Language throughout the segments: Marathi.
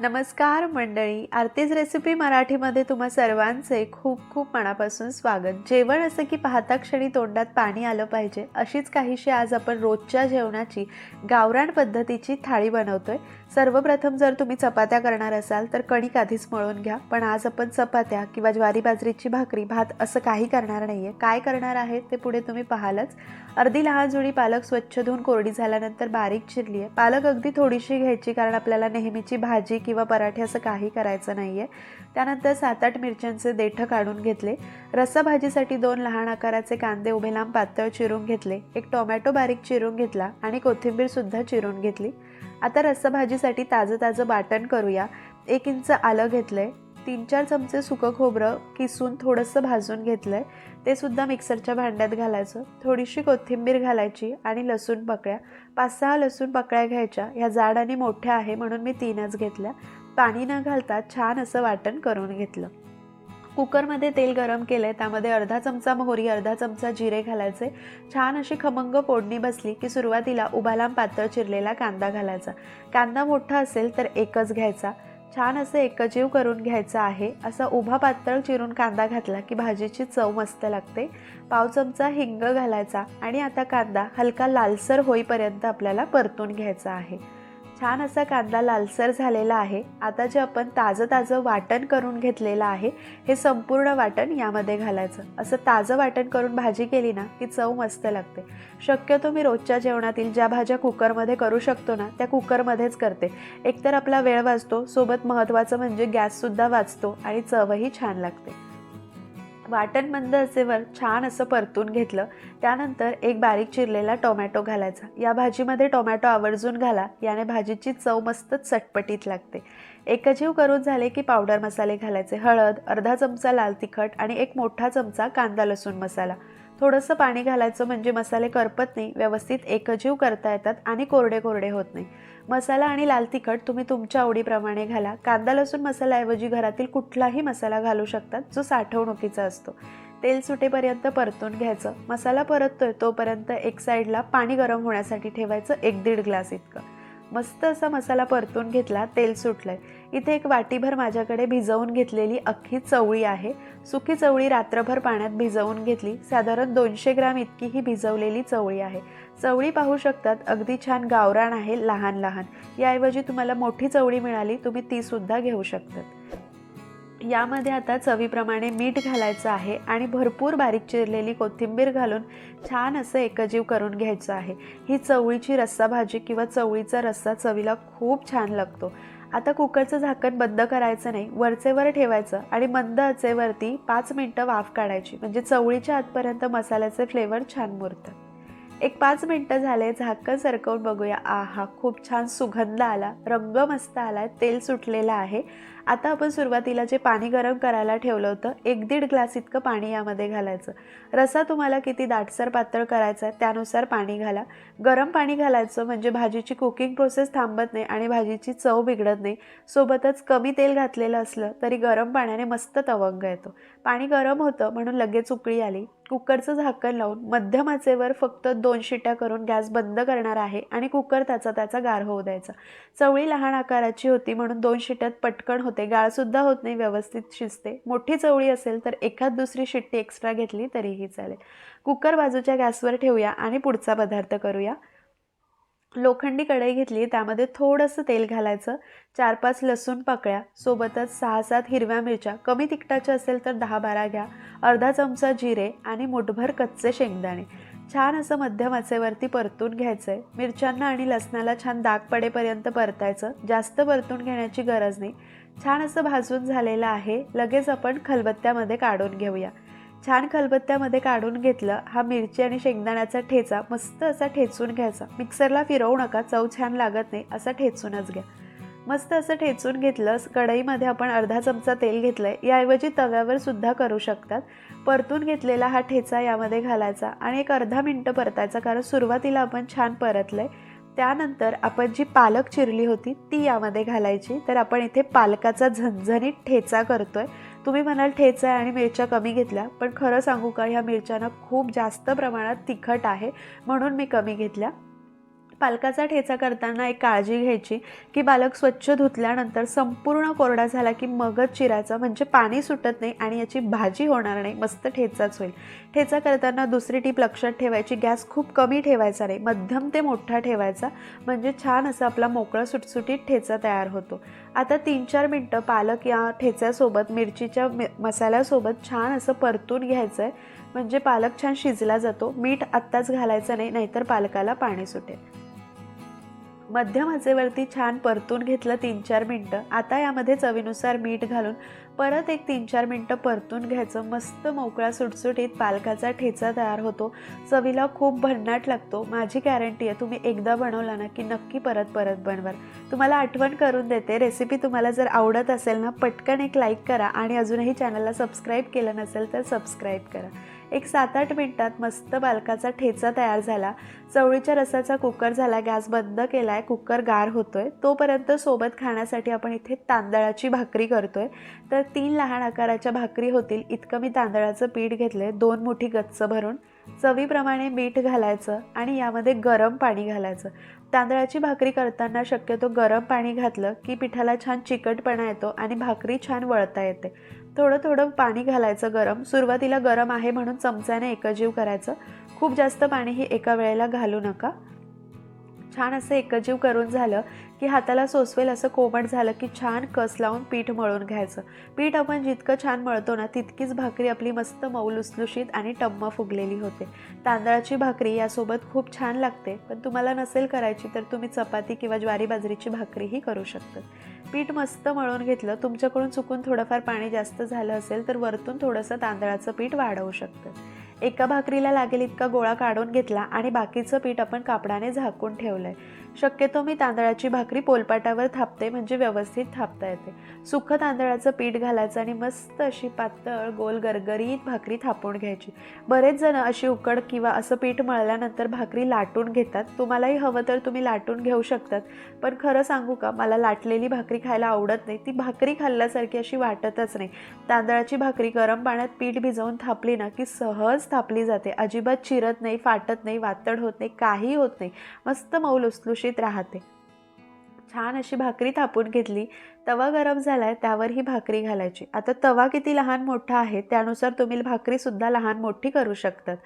नमस्कार मंडळी आरतीज रेसिपी मराठीमध्ये तुम्हा सर्वांचे खूप खूप मनापासून स्वागत. जेवण असं की पाहता क्षणी तोंडात पाणी आलं पाहिजे अशीच काहीशी आज आपण रोजच्या जेवणाची गावरान पद्धतीची थाळी बनवतोय. सर्वप्रथम जर तुम्ही चपात्या करणार असाल तर कणिक आधीच मळून घ्या. पण आज आपण चपात्या किंवा ज्वारी बाजरीची भाकरी भात असं काही करणार नाही आहे काय करणार आहे ते पुढे तुम्ही पाहालच. अर्धी लहान जुळी पालक स्वच्छ धुवून कोरडी झाल्यानंतर बारीक चिरली आहे पालक अगदी थोडीशी घ्यायची कारण आपल्याला नेहमीची भाजी किंवा पराठे असं काही करायचं नाही आहे त्यानंतर सात आठ मिरच्यांचे देठं काढून घेतले. रस्सा भाजीसाठी दोन लहान आकाराचे कांदे उभे लांब पातळ चिरून घेतले. एक टोमॅटो बारीक चिरून घेतला आणि कोथिंबीरसुद्धा चिरून घेतली. आता रस्सा भाजीसाठी ताजं ताजं वाटण करूया. एक इंच आलं घेतलं आहे तीन चार चमचे सुकं खोबरं किसून थोडंसं भाजून घेतलं आहे ते सुद्धा मिक्सरच्या भांड्यात घालायचं. थोडीशी कोथिंबीर घालायची आणि लसूण पकळ्या. पाच सहा लसूण पकळ्या घ्यायच्या. ह्या जाड आणि मोठ्या आहे म्हणून मी तीनच घेतल्या. पाणी न घालता छान असं वाटण करून घेतलं. कुकरमध्ये तेल गरम केलं आहे त्यामध्ये अर्धा चमचा मोहरी अर्धा चमचा जिरे घालायचे. छान अशी खमंग फोडणी बसली की सुरुवातीला उभालांब पातळ चिरलेला कांदा घालायचा. कांदा मोठा असेल तर एकच घ्यायचा. छान असं एकजीव करून घ्यायचं आहे. असा उभा पातळ चिरून कांदा घातला की भाजीची चव मस्त लागते. पाव चमचा हिंग घालायचा आणि आता कांदा हलका लालसर होईपर्यंत आपल्याला परतून घ्यायचा आहे. छान असा कांदा लालसर झालेला आहे. आता जे आपण ताजं ताजं वाटण करून घेतलेलं आहे हे संपूर्ण वाटण यामध्ये घालायचं. असं ताजं वाटण करून भाजी केली ना की चव मस्त लागते. शक्यतो मी रोजच्या जेवणातील ज्या भाज्या कुकरमध्ये करू शकतो ना त्या कुकरमध्येच करते. एकतर आपला वेळ वाचतो सोबत महत्त्वाचं म्हणजे गॅससुद्धा वाचतो आणि चवही छान लागते. वाटण मंद असेवर छान असं परतून घेतलं. त्यानंतर एक बारीक चिरलेला टोमॅटो घालायचा. या भाजीमध्ये टोमॅटो आवर्जून घाला. याने भाजीची चव मस्त चटपटीत लागते. एकजीव करून झाले की पावडर मसाले घालायचे. हळद अर्धा चमचा लाल तिखट आणि एक मोठा चमचा कांदा लसूण मसाला. थोडंसं पाणी घालायचं म्हणजे मसाले करपत नाही व्यवस्थित एकजीव करता येतात आणि कोरडे कोरडे होत नाही. मसाला आणि लाल तिखट तुम्ही तुमच्या आवडीप्रमाणे घाला. कांदा लसूण मसाल्याऐवजी घरातील कुठलाही मसाला घालू शकतात जो साठवणुकीचा असतो. तेल सुटेपर्यंत परतून घ्यायचं. मसाला परततोय तोपर्यंत एक साईडला पाणी गरम होण्यासाठी ठेवायचं एक दीड ग्लास इतकं. मस्त असा मसाला परतून घेतला तेल सुटलं आहे इथे एक वाटीभर माझ्याकडे भिजवून घेतलेली अख्खी चवळी आहे. सुकी चवळी रात्रभर पाण्यात भिजवून घेतली. साधारण दोनशे ग्राम इतकी ही भिजवलेली चवळी आहे. चवळी पाहू शकतात अगदी छान गावरान आहे लहान लहान. याऐवजी तुम्हाला मोठी चवळी मिळाली तुम्ही तीसुद्धा घेऊ शकतात. यामध्ये आता चवीप्रमाणे मीठ घालायचं आहे आणि भरपूर बारीक चिरलेली कोथिंबीर घालून छान असं एकजीव करून घ्यायचं आहे. ही चवळीची रस्सा भाजी किंवा चवळीचा रस्सा चवीला खूप छान लागतो. आता कुकरचं झाकण बंद करायचं नाही वरचे वर ठेवायचं आणि मंद आचेवरती पाच मिनटं वाफ काढायची. म्हणजे चवळीच्या आतपर्यंत मसाल्याचे फ्लेवर छान मुरतात एक पाच मिनटं झाले झाकण सरकवून बघूया. आहा खूप छान सुगंध आला रंग मस्त आला तेल सुटलेलं आहे. आता आपण सुरुवातीला जे पाणी गरम करायला ठेवलं होतं एक दीड ग्लास इतकं पाणी यामध्ये घालायचं. रसा तुम्हाला किती दाटसर पातळ करायचा आहे त्यानुसार पाणी घाला. गरम पाणी घालायचं म्हणजे भाजीची कुकिंग प्रोसेस थांबत नाही आणि भाजीची चव बिघडत नाही. सोबतच कमी तेल घातलेलं असलं तरी गरम पाण्याने मस्त तवंग येतो. पाणी गरम होतं म्हणून लगेच उकळी आली. कुकरचं झाकण लावून मध्यम आचेवर फक्त दोन शिट्या करून गॅस बंद करणार आहे आणि कुकर त्याचा त्याचा गार होऊ द्यायचा. चवळी लहान आकाराची होती म्हणून दोन शिट्यात पटकन होते. गाळसुद्धा होत नाही व्यवस्थित शिजते. मोठी चवळी असेल तर एखाद दुसरी शिट्टी एक्स्ट्रा घेतली तरीही चालेल. कुकर बाजूच्या गॅसवर ठेवूया आणि पुढचा पदार्थ करूया. लोखंडी कढई घेतली त्यामध्ये थोडंसं तेल घालायचं. चार पाच लसूण पकळ्या सोबतच सहा सात हिरव्या मिरच्या. कमी तिखटाच्या असेल तर दहा बारा घ्या. अर्धा चमचा जिरे आणि मुठभर कच्चे शेंगदाणे. छान असं मध्यम आचेवरती परतून घ्यायचं आहे मिरच्यांना आणि लसणाला छान दाग पडेपर्यंत परतायचं. जास्त परतून घेण्याची गरज नाही. छान असं भाजून झालेलं आहे. लगेच आपण खलबत्त्यामध्ये काढून घेऊया. छान खलबत्त्यामध्ये काढून घेतलं हा मिरची आणि शेंगदाण्याचा ठेचा मस्त असा ठेचून घ्यायचा. मिक्सरला फिरवू नका चव छान लागत नाही असा ठेचूनच घ्या. मस्त असं ठेचून घेतलं कढईमध्ये आपण अर्धा चमचा तेल घेतलं आहे याऐवजी तव्यावर सुद्धा करू शकतात. परतून घेतलेला हा ठेचा यामध्ये घालायचा आणि एक अर्धा मिनटं परतायचा कारण सुरुवातीला आपण छान परतलं आहे त्यानंतर आपण जी पालक चिरली होती ती यामध्ये घालायची. तर आपण इथे पालकाचा झणझणीत ठेचा करतोय. तुम्ही म्हणाल ठेचा आणि मिरच्या कमी घेतल्या. पण खरं सांगू का ह्या मिरच्यांना खूप जास्त प्रमाणात तिखट आहे म्हणून मी कमी घेतल्या. पालकाचा ठेचा करताना एक काळजी घ्यायची की पालक स्वच्छ धुतल्यानंतर संपूर्ण कोरडा झाला की मगच चिरायचा. म्हणजे पाणी सुटत नाही आणि याची भाजी होणार नाही. मस्त ठेचाच होईल. ठेचा करताना दुसरी टीप लक्षात ठेवायची. गॅस खूप कमी ठेवायचा नाही. मध्यम ते मोठा ठेवायचा. म्हणजे छान असा आपला मोकळा सुटसुटीत ठेचा तयार होतो. आता तीन चार मिनटं पालक या ठेच्यासोबत मिरचीच्या मसाल्यासोबत छान असं परतून घ्यायचं आहे म्हणजे पालक छान शिजला जातो. मीठ आत्ताच घालायचं नाही नाहीतर पालकाला पाणी सुटेल. मध्यम आचेवरती छान परतून घेतलं तीन चार मिनटं. आता यामध्ये चवीनुसार मीठ घालून परत एक तीन चार मिनटं परतून घ्यायचं. मस्त मोकळा सुटसुटीत पालकाचा ठेचा तयार होतो. चवीला खूप भन्नाट लागतो. माझी गॅरंटी आहे तुम्ही एकदा बनवला ना की नक्की परत परत बनवाल. तुम्हाला आठवण करून देते. रेसिपी तुम्हाला जर आवडत असेल ना पटकन एक लाईक करा आणि अजूनही चॅनलला सबस्क्राईब केलं नसेल तर सबस्क्राईब करा. एक सात आठ मिनटात मस्त बालकाचा ठेचा तयार झाला. चवळीच्या रसाचा कुकर झाला गॅस बंद केला आहे कुकर गार होतोय. तोपर्यंत सोबत खाण्यासाठी आपण इथे तांदळाची भाकरी करतोय. तर तीन लहान आकाराच्या भाकरी होतील. इतकं मी तांदळाचं पीठ घेतलंय. दोन मुठी गच्च भरून. चवीप्रमाणे मीठ घालायचं आणि यामध्ये गरम पाणी घालायचं. तांदळाची भाकरी करताना शक्यतो गरम पाणी घातलं की पिठाला छान चिकटपणा येतो आणि भाकरी छान वळता येते. थोडं थोडं पाणी घालायचं गरम. सुरुवातीला गरम आहे म्हणून चमच्याने एकजीव करायचं. खूप जास्त पाणीही एका वेळेला घालू नका. छान असं एकजीव करून झालं की हाताला सोसवेल असं कोमट झालं की छान कस लावून पीठ मळून घ्यायचं. पीठ आपण जितकं छान मळतो ना तितकीच भाकरी आपली मस्त मऊ लुसलुशीत आणि टम्म फुगलेली होते. तांदळाची भाकरी यासोबत खूप छान लागते. पण तुम्हाला नसेल करायची तर तुम्ही चपाती किंवा ज्वारी बाजरीची भाकरीही करू शकता. पीठ मस्त मळून घेतलं तुमच्याकडून चुकून थोडंफार पाणी जास्त झालं असेल तर वरतून थोडंसं तांदळाचं पीठ वाढवू शकतं. एका भाकरीला लागेल इतका गोळा काढून घेतला आणि बाकीचं पीठ आपण कापडाने झाकून ठेवलं आहे शक्यतो मी तांदळाची भाकरी पोलपाटावर थापते म्हणजे व्यवस्थित थापता येते. सुखं तांदळाचं पीठ घालायचं आणि मस्त अशी पातळ गोल गरगरीत भाकरी थापून घ्यायची. बरेच जण अशी उकड किंवा असं पीठ मळल्यानंतर भाकरी लाटून घेतात. तुम्हालाही हवं तर तुम्ही लाटून घेऊ शकतात. पण खरं सांगू का मला लाटलेली भाकरी खायला आवडत नाही. ती भाकरी खाल्ल्यासारखी अशी वाटतच नाही. तांदळाची भाकरी गरम पाण्यात पीठ भिजवून थापली ना की सहज थापली जाते. अजिबात चिरत नाही फाटत नाही वातड होत नाही काही होत नाही. मस्त मऊ लुसलुशीत राहते. छान अशी भाकरी थापून घेतली. तवा गरम झाला आहे त्यावर ही भाकरी घालायची. आता तवा किती लहान मोठा आहे त्यानुसार तुम्ही भाकरीसुद्धा लहान मोठी करू शकतात.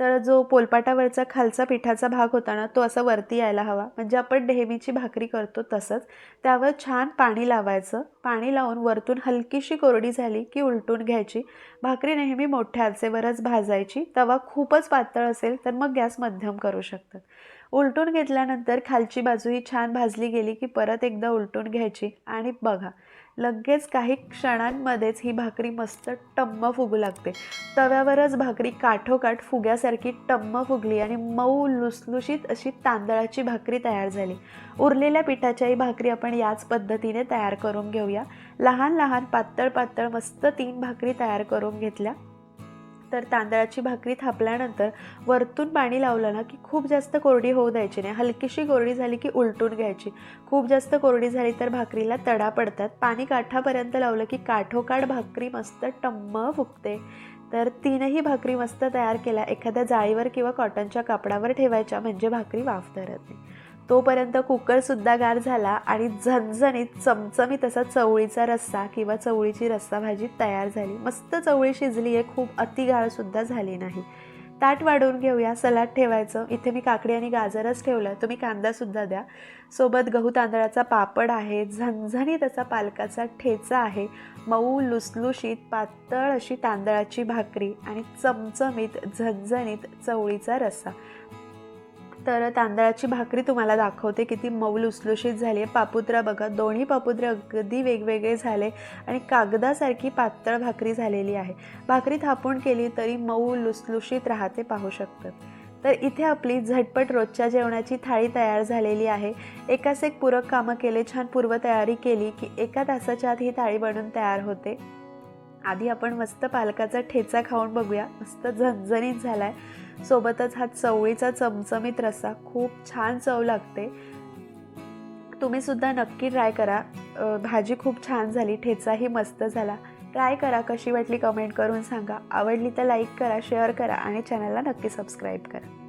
तर जो पोलपाटावरचा खालचा पिठाचा भाग होता ना तो असा वरती यायला हवा. म्हणजे आपण नेहमीची भाकरी करतो तसंच. त्यावर छान पाणी लावायचं. पाणी लावून वरतून हलकीशी कोरडी झाली की उलटून घ्यायची. भाकरी नेहमी मोठ्या आचेवरच भाजायची. तवा खूपच पातळ असेल तर मग गॅस मध्यम करू शकतात. उलटून घेतल्यानंतर खालची बाजू ही छान भाजली गेली की परत एकदा उलटून घ्यायची. आणि बघा लगेच काही क्षणांमध्येच ही भाकरी मस्त टम्म फुगू लागते. तव्यावरच भाकरी काठोकाठ फुग्यासारखी टम्म फुगली आणि मऊ लुसलुशीत अशी तांदळाची भाकरी तयार झाली. उरलेल्या पिठाच्याही भाकरी आपण याच पद्धतीने तयार करून घेऊया. लहान लहान पातळ पातळ मस्त तीन भाकरी तयार करून घेतल्या. तर तांदळाची भाकरी थापल्यानंतर वरतून पाणी लावलं ना की खूप जास्त कोरडी होऊ द्यायची नाही. हलकीशी कोरडी झाली की उलटून घ्यायची. खूप जास्त कोरडी झाली तर भाकरीला तडा पडतात. पाणी काठापर्यंत लावलं की काठोकाठ भाकरी मस्त टम्म फुगते. तर तीनही भाकरी मस्त तयार केल्या. एखाद्या जाळीवर किंवा कॉटनच्या कापडावर ठेवायच्या. म्हणजे भाकरी वाफ धरत नाही. तोपर्यंत कुकरसुद्धा गार झाला आणि झणझणीत चमचमीत असा चवळीचा रस्सा किंवा चवळीची रस्सा भाजी तयार झाली. मस्त चवळी शिजली आहे खूप अतिगाळसुद्धा झाली नाही. ताट वाढवून घेऊया सलाड ठेवायचं. इथे मी काकडी आणि गाजरच ठेवलं तुम्ही कांदासुद्धा द्या. सोबत गहू तांदळाचा पापड आहे झणझणीत असा पालकाचा ठेचा आहे. मऊ लुसलुशीत पातळ अशी तांदळाची भाकरी आणि चमचमीत झणझणीत चवळीचा रस्सा. तर तांदळाची भाकरी तुम्हाला दाखवते किती मऊ लुसलुशीत झाली आहे. पापुत्रा बघा दोन्ही पापुत्रे अगदी वेगवेगळे झाले आणि कागदासारखी पातळ भाकरी झालेली आहे. भाकरी थापून केली तरी मऊ लुसलुशीत राहते पाहू शकतात तर इथे आपली झटपट रोजच्या जेवणाची थाळी तयार झालेली आहे. एकाच एक पूरक कामं केले छान पूर्वतयारी केली की एका तासाच्या आत ही थाळी बनून तयार होते. आधी आपण मस्त पालकाचा ठेचा खाऊन बघूया. मस्त झणझणीत झाला आहे सोबतच हा चवळीचा चमचमीत रस्सा खूप छान चव लागते. तुम्ही सुद्धा नक्की ट्राय करा. भाजी खूप छान झाली ठेचाही मस्त झाला. ट्राय करा कशी वाटली कमेंट करून सांगा. आवडली तर लाईक करा शेअर करा आणि चॅनलला नक्की सबस्क्राईब करा.